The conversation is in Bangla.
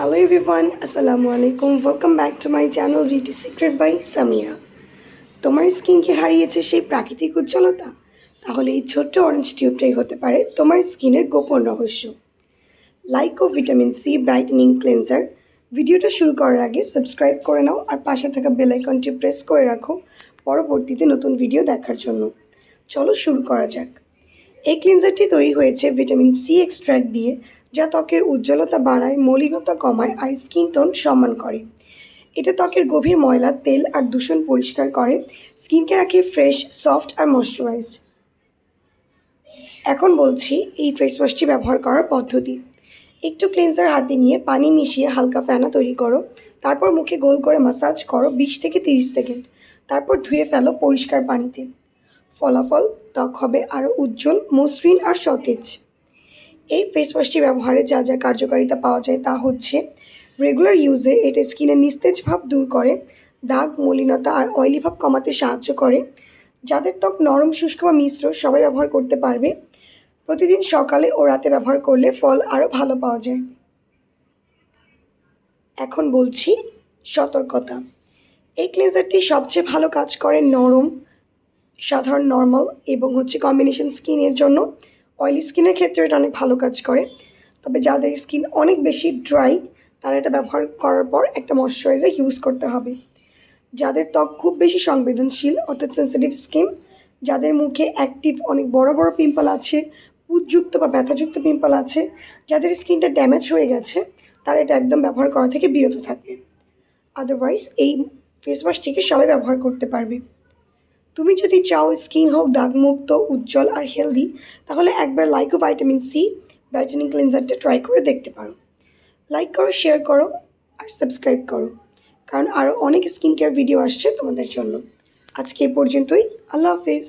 হ্যালো এভরিওয়ান আসসালামু আলাইকুম welcome back to my channel beauty secret by Samira তোমার স্কিনকে হারিয়েছে সেই প্রাকৃতিক উজ্জ্বলতা? তাহলে এই ছোট্ট অরেঞ্জ টিউবটাই হতে পারে তোমার স্কিনের গোপন রহস্য। Like vitamin C brightening cleanser ভিডিওটা শুরু করার আগে সাবস্ক্রাইব করে নাও আর পাশে থাকা বেল আইকনটি প্রেস করে রাখো। পরবর্তীতে নতুন ভিডিও দেখার জন্য। চলো শুরু করা যাক। এই ক্লিনজারটি তৈরি হয়েছে ভিটামিন সি এক্সট্র্যাক্ট দিয়ে, যা ত্বকের উজ্জ্বলতা বাড়ায়, মলিনতা কমায় আর স্কিন টোন সম্মান করে। এটা ত্বকের গভীর ময়লা, তেল আর দূষণ পরিষ্কার করে। স্কিনকে রাখে ফ্রেশ, সফট আর ময়শ্চারাইজড। এখন বলছি এই ফেস ওয়াশটি ব্যবহার করার পদ্ধতি। একটু ক্লিনজার হাতে নিয়ে পানি মিশিয়ে হালকা ফেনা তৈরি করো। তারপর মুখে গোল করে মাসাজ করো বিশ থেকে তিরিশ সেকেন্ড। তারপর ধুয়ে ফেলো পরিষ্কার পানিতে। ফলাফল ত্বক হবে আরও উজ্জ্বল, মসৃণ আর সতেজ। এই ফেস ওয়াশটি ব্যবহারে যা যা কার্যকারিতা পাওয়া যায় তা হচ্ছে রেগুলার ইউজে এটা স্কিনের নিস্তেজ ভাব দূর করে, দাগ, মলিনতা আর অয়েলি ভাব কমাতে সাহায্য করে। যাদের ত্বক নরম, শুষ্ক বা মিশ্র সবাই ব্যবহার করতে পারবে। প্রতিদিন সকালে ও রাতে ব্যবহার করলে ফল আরও ভালো পাওয়া যায়। এখন বলছি সতর্কতা। এই ক্লিনজারটি সবচেয়ে ভালো কাজ করে নরম সাধারণ নর্মাল এবং হচ্ছে কম্বিনেশন স্কিনের জন্য অয়েলি স্কিনের ক্ষেত্রে এটা অনেক ভালো কাজ করে। তবে যাদের স্কিন অনেক বেশি ড্রাই তারা এটা ব্যবহার করার পর একটা ময়শ্চারাইজার ইউজ করতে হবে। যাদের ত্বক খুব বেশি সংবেদনশীল, অর্থাৎ সেন্সিটিভ স্কিন যাদের মুখে অ্যাক্টিভ অনেক বড় বড় পিম্পল আছে পুজযুক্ত বা ব্যথাযুক্ত পিম্পল আছে, যাদের স্কিনটা ড্যামেজ হয়ে গেছে, তারা এটা একদম ব্যবহার করা থেকে বিরত থাকবে। আদারওয়াইজ এই ফেস ওয়াশটিকে সবাই ব্যবহার করতে পারবে। তুমি যদি চাও স্কিন হোক দাগমুক্ত উজ্জ্বল আর হেলদি, তাহলে একবার লাইকো ভাইটামিন সি ব্রাইটেনিং ক্লিনজারটা ট্রাই করে দেখতে পারো। লাইক করো শেয়ার করো আর সাবস্ক্রাইব করো, কারণ আরও অনেক স্কিন কেয়ার ভিডিও আসছে তোমাদের জন্য। আজকে এ পর্যন্তই, আল্লাহ হাফিজ।